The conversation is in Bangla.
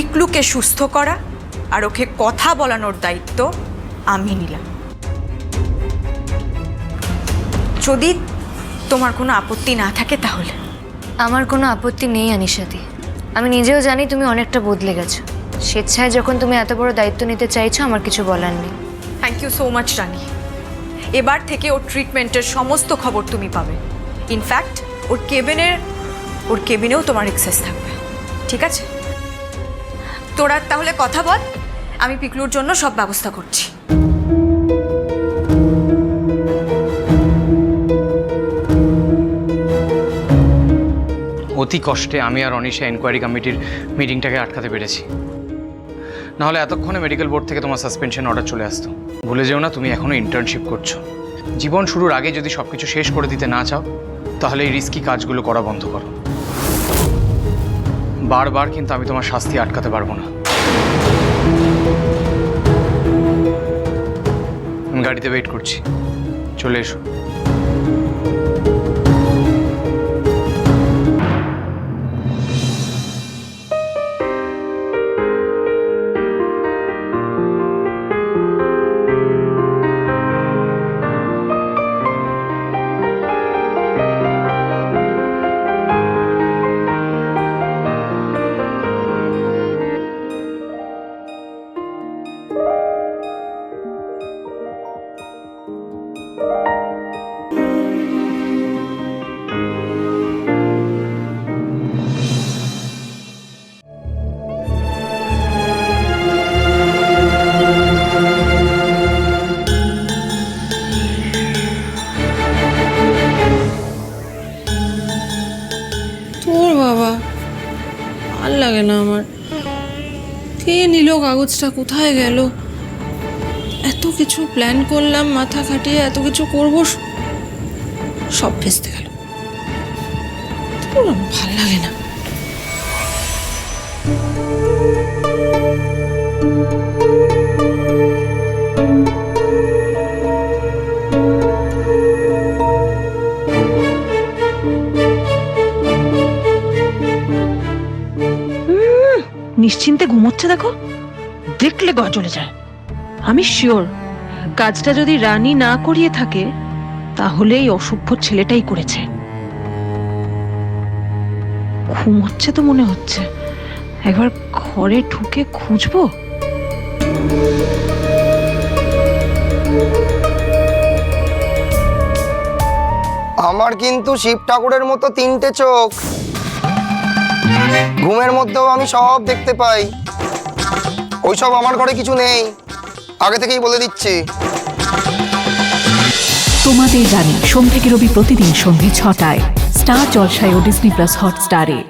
পিকলুকে সুস্থ করা আর ওকে কথা বলানোর দায়িত্ব আমি নিলাম। যদি তোমার কোনো আপত্তি না থাকে তাহলে। আমার কোনো আপত্তি নেই আনিশাদি। আমি নিজেও জানি তুমি অনেকটা বদলে গেছো। স্বেচ্ছায় যখন তুমি এত বড় দায়িত্ব নিতে চাইছো আমার কিছু বলার নেই। Thank you so much Rani. এবার থেকে ওর ট্রিটমেন্টের সমস্ত খবর তুমি পাবে। ইনফ্যাক্ট ওর কেবিনের ওর কেবিনেও তোমার এক্সেস থাকবে। ঠিক আছে? তোরা তাহলে কথা বল। আমি পিকলুর জন্য সব ব্যবস্থা করছি। অতি কষ্টে আমি আর অনিশা এনকোয়ারি কমিটির মিটিংটাকে আটকাতে পেরেছি। নাহলে এতক্ষণে মেডিকেল বোর্ড থেকে তোমার সাসপেনশন অর্ডার চলে আসতো। ভুলে যেও না, তুমি এখনও ইন্টার্নশিপ করছ। জীবন শুরুর আগে যদি সব কিছু শেষ করে দিতে না চাও, তাহলে এই রিস্কি কাজগুলো করা বন্ধ করো। বারবার কিন্তু আমি তোমার শাস্তি আটকাতে পারব না। গাড়িতে ওয়েট করছি। চলে এসো। লাগে না আমার। কে নিল কাগজটা? কোথায় গেল? এত কিছু প্ল্যান করলাম, মাথা খাটিয়ে এত কিছু করব, সব ভেস্তে গেল। ভালো লাগে না। নিশ্চিন্তে ঘুমোচ্ছে দেখো। দেখলে গা চলে যায়। আমি শিওর কাজটা যদি রানী না করিয়ে থাকে, তাহলে এই অসভ্য ছেলেটাই করেছে। ঘুমোচ্ছে তো মনে হচ্ছে। একবার ঘরে ঢুকে খুঁজবো? আমার কিন্তু শিব ঠাকুরের মতো তিনটে চোখ। ঘুমের মধ্যেও আমি সব দেখতে পাই। ওইসব আমার ঘরে কিছু নেই। আগে থেকেই বলে দিচ্ছি। তোমাদের জানি সোম থেকে রবি প্রতিদিন সন্ধে ছটায়। স্টার জলসায় ও ডিসনি প্লাস হটস্টারে।